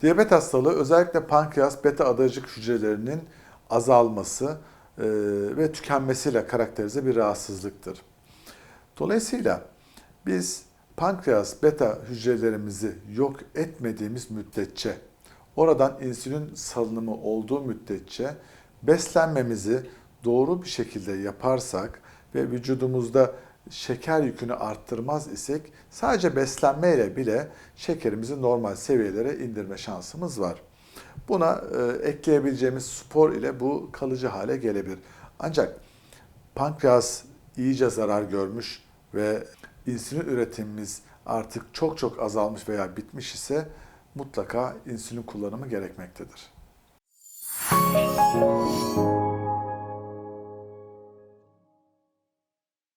Diyabet hastalığı özellikle pankreas beta adacık hücrelerinin azalması e, ve tükenmesiyle karakterize bir rahatsızlıktır. Dolayısıyla biz pankreas beta hücrelerimizi yok etmediğimiz müddetçe, oradan insülin salınımı olduğu müddetçe beslenmemizi doğru bir şekilde yaparsak ve vücudumuzda şeker yükünü arttırmaz isek sadece beslenmeyle bile şekerimizi normal seviyelere indirme şansımız var. Buna e, ekleyebileceğimiz spor ile bu kalıcı hale gelebilir. Ancak pankreas iyice zarar görmüş ve insülin üretimimiz artık çok çok azalmış veya bitmiş ise mutlaka insülin kullanımı gerekmektedir.